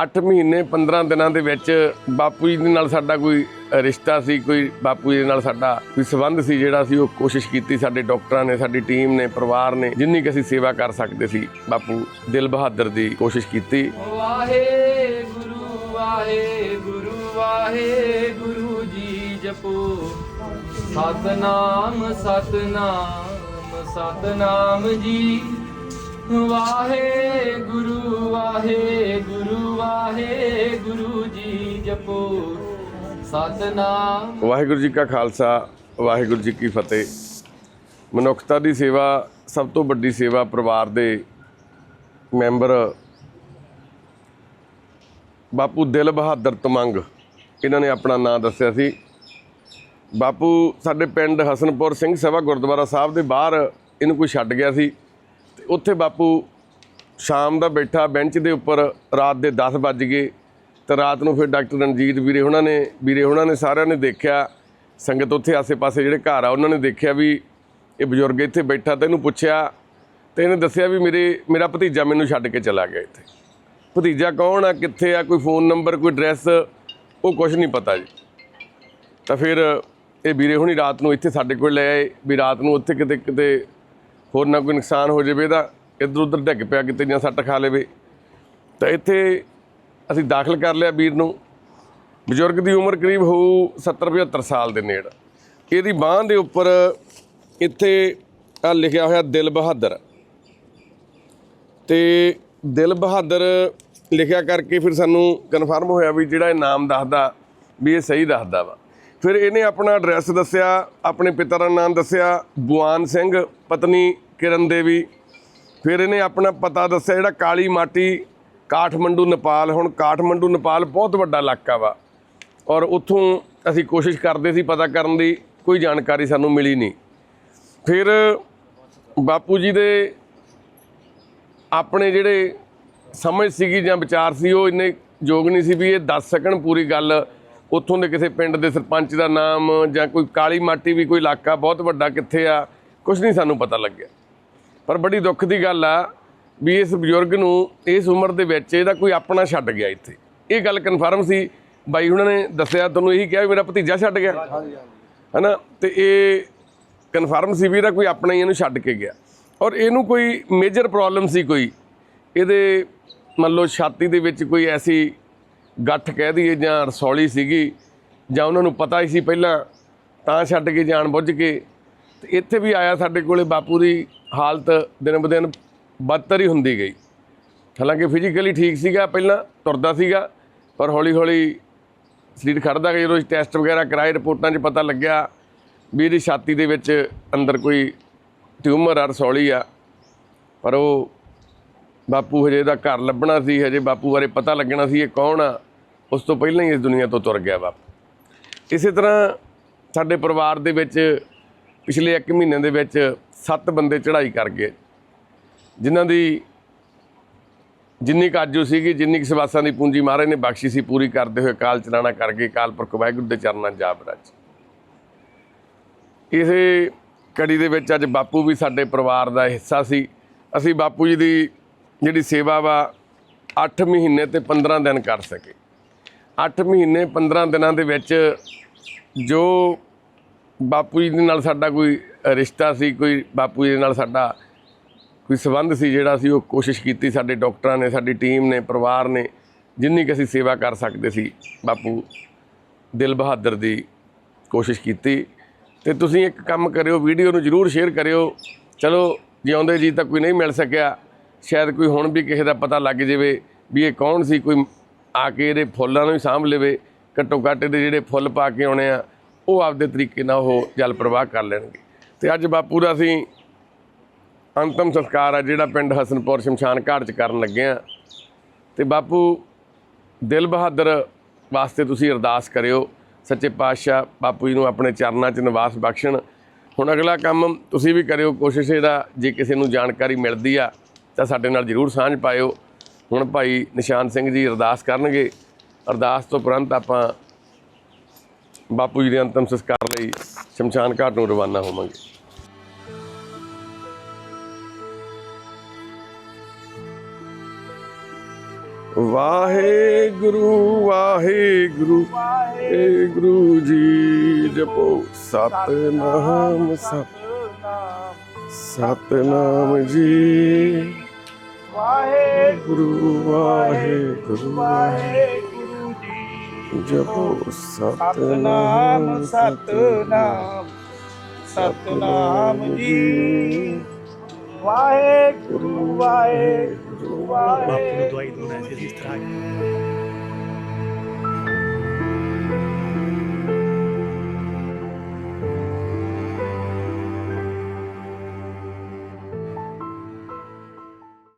8 ਮਹੀਨੇ 15 ਦਿਨਾਂ ਦੇ ਵਿੱਚ ਬਾਪੂ ਜੀ ਦੇ ਨਾਲ ਸਾਡਾ ਕੋਈ ਰਿਸ਼ਤਾ ਸੀ, ਕੋਈ ਬਾਪੂ ਜੀ ਦੇ ਨਾਲ ਸਾਡਾ ਕੋਈ ਸਬੰਧ ਸੀ ਜਿਹੜਾ ਸੀ, ਉਹ ਕੋਸ਼ਿਸ਼ ਕੀਤੀ ਸਾਡੇ ਡਾਕਟਰਾਂ ਨੇ, ਸਾਡੀ ਟੀਮ ਨੇ, ਪਰਿਵਾਰ ਨੇ, ਜਿੰਨੀ ਕਿ ਅਸੀਂ ਸੇਵਾ ਕਰ ਸਕਦੇ ਸੀ, ਬਾਪੂ ਦਿਲ ਬਹਾਦਰ ਦੀ ਕੋਸ਼ਿਸ਼ ਕੀਤੀ। ਵਾਹਿਗੁਰੂ ਵਾਹਿਗੁਰੂ ਵਾਹਿਗੁਰੂ ਜੀ ਜਪੋ। ਸਤਨਾਮ ਸਤਨਾਮ ਸਤਨਾਮ ਜੀ। ਵਾਹਿਗੁਰੂ ਵਾਹਿਗੁਰੂ ਵਾਹਿਗੁਰੂ ਜੀ ਜਪੋ। ਸਤਨਾਮ। ਵਾਹਿਗੁਰੂ ਜੀ ਕਾ ਖਾਲਸਾ, ਵਾਹਿਗੁਰੂ ਜੀ ਕੀ ਫਤਿਹ। ਮਨੁੱਖਤਾ ਦੀ ਸੇਵਾ ਸਭ ਤੋਂ ਵੱਡੀ ਸੇਵਾ ਪਰਿਵਾਰ ਦੇ ਮੈਂਬਰ ਬਾਪੂ ਦਿਲ ਬਹਾਦਰ ਤਮੰਗ, ਇਹਨਾਂ ਨੇ ਆਪਣਾ ਨਾਂ ਦੱਸਿਆ ਸੀ। ਬਾਪੂ ਸਾਡੇ ਪਿੰਡ ਹਸਨਪੁਰ ਸਿੰਘ ਸਭਾ ਗੁਰਦੁਆਰਾ ਸਾਹਿਬ ਦੇ ਬਾਹਰ ਇਹਨੂੰ ਕੋਈ ਛੱਡ ਗਿਆ ਸੀ। ਤੇ ਉੱਥੇ ਬਾਪੂ ਸ਼ਾਮ ਦਾ ਬੈਠਾ ਬੈਂਚ ਦੇ ਉੱਪਰ ਰਾਤ ਦੇ 10 ਵੱਜ ਗਏ ਤੇ ਰਾਤ ਨੂੰ ਫਿਰ ਡਾਕਟਰ ਰਣਜੀਤ ਵੀਰੇ ਉਹਨਾਂ ਨੇ, ਵੀਰੇ ਉਹਨਾਂ ਨੇ ਸਾਰਿਆਂ ਨੇ ਦੇਖਿਆ। ਸੰਗਤ ਉੱਥੇ ਆਸੇ-ਪਾਸੇ ਜਿਹੜੇ ਘਰ ਆ, ਉਹਨਾਂ ਨੇ ਦੇਖਿਆ ਵੀ ਇਹ ਬਜ਼ੁਰਗ ਇੱਥੇ ਬੈਠਾ ਤੇ ਇਹਨੂੰ ਪੁੱਛਿਆ ਤੇ ਇਹਨੇ ਦੱਸਿਆ ਵੀ ਮੇਰੇ, ਮੇਰਾ ਭਤੀਜਾ ਮੈਨੂੰ ਛੱਡ ਕੇ ਚਲਾ ਗਿਆ ਇੱਥੇ। ਭਤੀਜਾ ਕੌਣ ਆ, ਕਿੱਥੇ ਆ, ਕੋਈ ਫੋਨ ਨੰਬਰ, ਕੋਈ ਐਡਰੈਸ, ਉਹ ਕੁਝ ਨਹੀਂ ਪਤਾ ਜੀ। ਤਾਂ ਫਿਰ ਇਹ ਵੀਰੇ ਹੁਣੀ ਰਾਤ ਨੂੰ ਇੱਥੇ ਸਾਡੇ ਕੋਲ ਲੈ ਆਏ, ਵੀ ਰਾਤ ਨੂੰ ਉੱਥੇ ਕਿਤੇ ਕਿਤੇ ਹੋਰ ਨਾ ਕੋਈ ਨੁਕਸਾਨ ਹੋ ਜਾਵੇ ਇਹਦਾ ਇੱਧਰ ਉੱਧਰ ਡਿੱਗ ਪਿਆ ਕਿਤੇ ਜਾਂ ਸੱਟ ਖਾ ਲਵੇ। ਤਾਂ ਇੱਥੇ ਅਸੀਂ ਦਾਖਲ ਕਰ ਲਿਆ ਵੀਰ ਨੂੰ। ਬਜ਼ੁਰਗ ਦੀ ਉਮਰ ਕਰੀਬ ਹੋਊ 70 75 ਸਾਲ ਦੇ ਨੇੜ। ਇਹਦੀ ਬਾਹ ਦੇ ਉੱਪਰ ਇੱਥੇ ਆ ਲਿਖਿਆ ਹੋਇਆ ਦਿਲ ਬਹਾਦਰ। ਤੇ ਦਿਲ ਬਹਾਦਰ ਲਿਖਿਆ ਕਰਕੇ ਫਿਰ ਸਾਨੂੰ ਕਨਫਰਮ ਹੋਇਆ ਵੀ ਜਿਹੜਾ ਇਹ ਨਾਮ ਦੱਸਦਾ ਵੀ ਇਹ ਸਹੀ ਦੱਸਦਾ ਵਾ। ਫਿਰ ਇਹਨੇ ਆਪਣਾ ਐਡਰੈਸ ਦੱਸਿਆ, ਆਪਣੇ ਪਿਤਾ ਦਾ ਨਾਮ ਦੱਸਿਆ, ਬੁਆਨ ਸਿੰਘ, ਪਤਨੀ ਕਿਰਨ ਦੇਵੀ। ਫਿਰ ਇਹਨੇ ਆਪਣਾ ਪਤਾ ਦੱਸਿਆ, ਜਿਹੜਾ ਕਾਲੀ ਮਾਟੀ ਕਾਠਮੰਡੂ, ਨੇਪਾਲ। ਹੁਣ ਕਾਠਮੰਡੂ, ਨੇਪਾਲ ਬਹੁਤ ਵੱਡਾ ਇਲਾਕਾ ਵਾ। ਔਰ ਉੱਥੋਂ ਅਸੀਂ ਕੋਸ਼ਿਸ਼ ਕਰਦੇ ਸੀ ਪਤਾ ਕਰਨ ਦੀ, ਕੋਈ ਜਾਣਕਾਰੀ ਸਾਨੂੰ ਮਿਲੀ ਨਹੀਂ। ਫਿਰ ਬਾਪੂ ਜੀ ਦੇ ਆਪਣੇ ਜਿਹੜੇ ਸਮਝ ਸੀਗੀ ਜਾਂ ਵਿਚਾਰ ਸੀ, ਉਹ ਇੰਨੇ ਯੋਗ ਨਹੀਂ ਸੀ ਵੀ ਇਹ ਦੱਸ ਸਕਣ ਪੂਰੀ ਗੱਲ। ਉੱਥੋਂ ਦੇ ਕਿਸੇ ਪਿੰਡ ਦੇ ਸਰਪੰਚ ਦਾ ਨਾਮ ਜਾਂ ਕੋਈ ਕਾਲੀ ਮਾਟੀ ਵੀ ਕੋਈ ਇਲਾਕਾ ਬਹੁਤ ਵੱਡਾ ਕਿੱਥੇ ਆ ਕੁਝ ਨਹੀਂ ਸਾਨੂੰ ਪਤਾ ਲੱਗਿਆ। ਪਰ ਬੜੀ ਦੁੱਖ ਦੀ ਗੱਲ ਆ ਵੀ ਇਸ ਬਜ਼ੁਰਗ ਨੂੰ ਇਸ ਉਮਰ ਦੇ ਵਿੱਚ ਇਹਦਾ ਕੋਈ ਆਪਣਾ ਛੱਡ ਗਿਆ ਇੱਥੇ। ਇਹ ਗੱਲ ਕਨਫਰਮ ਸੀ। ਬਾਈ ਉਹਨਾਂ ਨੇ ਦੱਸਿਆ ਤੁਹਾਨੂੰ ਇਹੀ ਕਿਹਾ ਵੀ ਮੇਰਾ ਭਤੀਜਾ ਛੱਡ ਗਿਆ। ਹਨਾ? ਤੇ ਇਹ ਕਨਫਰਮ ਸੀ ਵੀ ਇਹਦਾ ਕੋਈ ਆਪਣਾ ਹੀ ਇਹਨੂੰ ਛੱਡ ਕੇ ਗਿਆ। ਔਰ ਇਹਨੂੰ ਕੋਈ ਮੇਜਰ ਪ੍ਰੋਬਲਮ ਸੀ ਕੋਈ। ਇਹਦੇ ਮੰਨ ਲਓ ਛਾਤੀ ਦੇ ਵਿੱਚ ਕੋਈ ਐਸੀ ਗੱਠ ਕਹਿ ਦਈਏ ਜਾਂ ਰਸੌਲੀ ਸੀਗੀ ਜਾਂ ਉਹਨਾਂ ਨੂੰ ਪਤਾ ਹੀ ਸੀ ਪਹਿਲਾਂ ਤਾਂ ਛੱਡ ਕੇ ਜਾਣ ਬੁੱਝ ਕੇ। ਤੇ ਇੱਥੇ ਵੀ ਆਇਆ ਸਾਡੇ ਕੋਲੇ ਬਾਪੂ ਦੀ ਹਾਲਤ ਦਿਨ ਬ ਦਿਨ ਬਦਤਰ ਹੀ ਹੁੰਦੀ ਗਈ। ਹਾਲਾਂਕਿ ਫਿਜ਼ੀਕਲੀ ਠੀਕ ਸੀਗਾ, ਪਹਿਲਾਂ ਤੁਰਦਾ ਸੀਗਾ, ਪਰ ਹੌਲੀ ਹੌਲੀ ਸਰੀਰ ਖੜਦਾ ਗਿਆ। ਜਦੋਂ ਟੈਸਟ ਵਗੈਰਾ ਕਰਾਏ, ਰਿਪੋਰਟਾਂ 'ਚ ਪਤਾ ਲੱਗਿਆ ਵੀ ਇਹਦੀ ਛਾਤੀ ਦੇ ਵਿੱਚ ਅੰਦਰ ਕੋਈ ਟਿਊਮਰ ਆ, ਰਸੌਲੀ ਆ, ਪਰ ਉਹ ਬਾਪੂ ਹਜੇ ਦਾ ਘਰ ਲੱਭਣਾ ਸੀ, ਹਜੇ ਬਾਪੂ ਬਾਰੇ ਪਤਾ ਲੱਗਣਾ ਸੀ ਇਹ ਕੌਣ ਆ, ਉਸ ਤੋਂ ਪਹਿਲਾਂ ਹੀ ਇਸ ਦੁਨੀਆ ਤੋਂ ਤੁਰ ਗਿਆ ਬਾਪੂ। ਇਸੇ ਤਰ੍ਹਾਂ ਸਾਡੇ ਪਰਿਵਾਰ ਦੇ ਵਿੱਚ ਪਿਛਲੇ 1 ਮਹੀਨੇ ਦੇ ਵਿੱਚ ਸੱਤ ਬੰਦੇ ਚੜ੍ਹਾਈ ਕਰ ਗਏ ਜਿਨ੍ਹਾਂ ਦੀ ਜਿੰਨੀ ਕੁ ਆਜੂ ਸੀਗੀ, ਜਿੰਨੀ ਕੁ ਸਵਾਸਾਂ ਦੀ ਪੂੰਜੀ ਮਹਾਰਾਜ ਨੇ ਬਖਸ਼ੀ ਸੀ, ਪੂਰੀ ਕਰਦੇ ਹੋਏ ਕਾਲ ਚਲਾਣਾ ਕਰ ਗਏ ਕਾਲ ਪੁਰਖ ਵਾਹਿਗੁਰੂ ਦੇ ਚਰਨਾਂ 'ਚ ਜਾਪ ਰਚ ਇਸੇ ਕੜੀ ਦੇ ਵਿੱਚ ਅੱਜ ਬਾਪੂ ਵੀ ਸਾਡੇ ਪਰਿਵਾਰ ਦਾ ਹਿੱਸਾ ਸੀ। ਅਸੀਂ ਬਾਪੂ ਜੀ ਦੀ ਜਿਹੜੀ ਸੇਵਾ ਵਾ 8 ਮਹੀਨੇ ਤੇ 15 ਦਿਨ ਕਰ ਸਕੇ। 8 ਮਹੀਨੇ 15 ਦਿਨਾਂ ਦੇ ਵਿੱਚ ਜੋ ਬਾਪੂ ਜੀ ਦੇ ਨਾਲ ਸਾਡਾ ਕੋਈ ਰਿਸ਼ਤਾ ਸੀ, ਕੋਈ ਬਾਪੂ ਜੀ ਦੇ ਨਾਲ ਸਾਡਾ ਕੋਈ ਸਬੰਧ ਸੀ ਜਿਹੜਾ ਸੀ, ਉਹ ਕੋਸ਼ਿਸ਼ ਕੀਤੀ ਸਾਡੇ ਡਾਕਟਰਾਂ ਨੇ, ਸਾਡੀ ਟੀਮ ਨੇ, ਪਰਿਵਾਰ ਨੇ, ਜਿੰਨੀ ਕਿ ਅਸੀਂ ਸੇਵਾ ਕਰ ਸਕਦੇ ਸੀ, ਬਾਪੂ ਦਿਲ ਬਹਾਦਰ ਦੀ ਕੋਸ਼ਿਸ਼ ਕੀਤੀ। ਤੇ ਤੁਸੀਂ ਇੱਕ ਕੰਮ ਕਰਿਓ, ਵੀਡੀਓ ਨੂੰ ਜਰੂਰ ਸ਼ੇਅਰ ਕਰਿਓ। ਚਲੋ ਜਿਉਂਦੇ ਜੀ ਤਾਂ ਕੋਈ ਨਹੀਂ ਮਿਲ ਸਕਿਆ। ਸ਼ਾਇਦ ਕੋਈ ਹੁਣ ਵੀ ਕਿਸੇ ਦਾ ਪਤਾ ਲੱਗ ਜਾਵੇ ਵੀ ਇਹ ਕੌਣ ਸੀ, ਕੋਈ ਆ ਕੇ ਇਹਦੇ ਫੁੱਲਾਂ ਨੂੰ ਹੀ ਸਾਂਭ ਲਵੇ। ਘੱਟੋ ਘੱਟ ਇਹਦੇ ਜਿਹੜੇ ਫੁੱਲ ਪਾ ਕੇ ਆਉਣੇ ਆ ਉਹ ਆਪਦੇ ਤਰੀਕੇ ਨਾਲ ਉਹ ਜਲ ਪ੍ਰਵਾਹ ਕਰ ਲੈਣਗੇ। ਤੇ ਅੱਜ ਬਾਪੂ ਦਾ ਅਸੀਂ ਅੰਤਮ ਸੰਸਕਾਰ ਆ, ਜਿਹੜਾ ਪਿੰਡ ਹਸਨਪੁਰ ਸ਼ਮਸ਼ਾਨ ਘਾਟ 'ਚ ਕਰਨ ਲੱਗੇ ਆ। ਤੇ ਬਾਪੂ, ਦਿਲ ਬਹਾਦਰ ਵਾਸਤੇ ਤੁਸੀਂ ਅਰਦਾਸ ਕਰਿਓ। ਸੱਚੇ ਪਾਤਸ਼ਾਹ ਬਾਪੂ ਜੀ ਨੂੰ ਆਪਣੇ ਚਰਨਾਂ 'ਚ ਨਿਵਾਸ ਬਖਸ਼ਣ। ਹੁਣ ਅਗਲਾ ਕੰਮ ਤੁਸੀਂ ਵੀ ਕਰਿਓ, ਕੋਸ਼ਿਸ਼ ਇਹਦਾ, ਜੇ ਕਿਸੇ ਨੂੰ ਜਾਣਕਾਰੀ ਮਿਲਦੀ ਆ, ਤਾਂ ਸਾਡੇ ਨਾਲ ਜਰੂਰ ਸਾਂਝ ਪਾਇਓ। ਹੁਣ ਭਾਈ ਨਿਸ਼ਾਨ ਸਿੰਘ ਜੀ ਅਰਦਾਸ ਕਰਨਗੇ। ਅਰਦਾਸ ਤੋਂ ਉਪਰੰਤ ਆਪਾਂ ਬਾਪੂ ਜੀ ਦੇ ਅੰਤਮ ਸੰਸਕਾਰ ਲਈ ਸ਼ਮਸ਼ਾਨ ਘਾਟ ਨੂੰ ਰਵਾਨਾ ਹੋਵਾਂਗੇ। ਵਾਹਿਗੁਰੂ ਵਾਹਿਗੁਰੂ ਗੁਰੂ ਜੀ ਜਪੋ। ਸਤਨਾਮ, ਸਤ ਸਤਨਾਮ ਜੀ। ਵਾਹਿਗੁਰੂ ਵਾਹਿਗੁਰੂ ਵਾਹਿਗੁਰੂ। ਜਪੋ ਸਤਨਾਮ ਸਤਨਾਮ ਸਤਨਾਮ ਸਤਨਾਮ ਜੀ। ਵਾਹਿਗੁਰੂ ਵਾਹਿਗੁਰੂ ਵਾਹਿਗੁਰੂ ਦਵਾਈ ਦੂਣਾ ਇਸ ਤਰ੍ਹਾਂ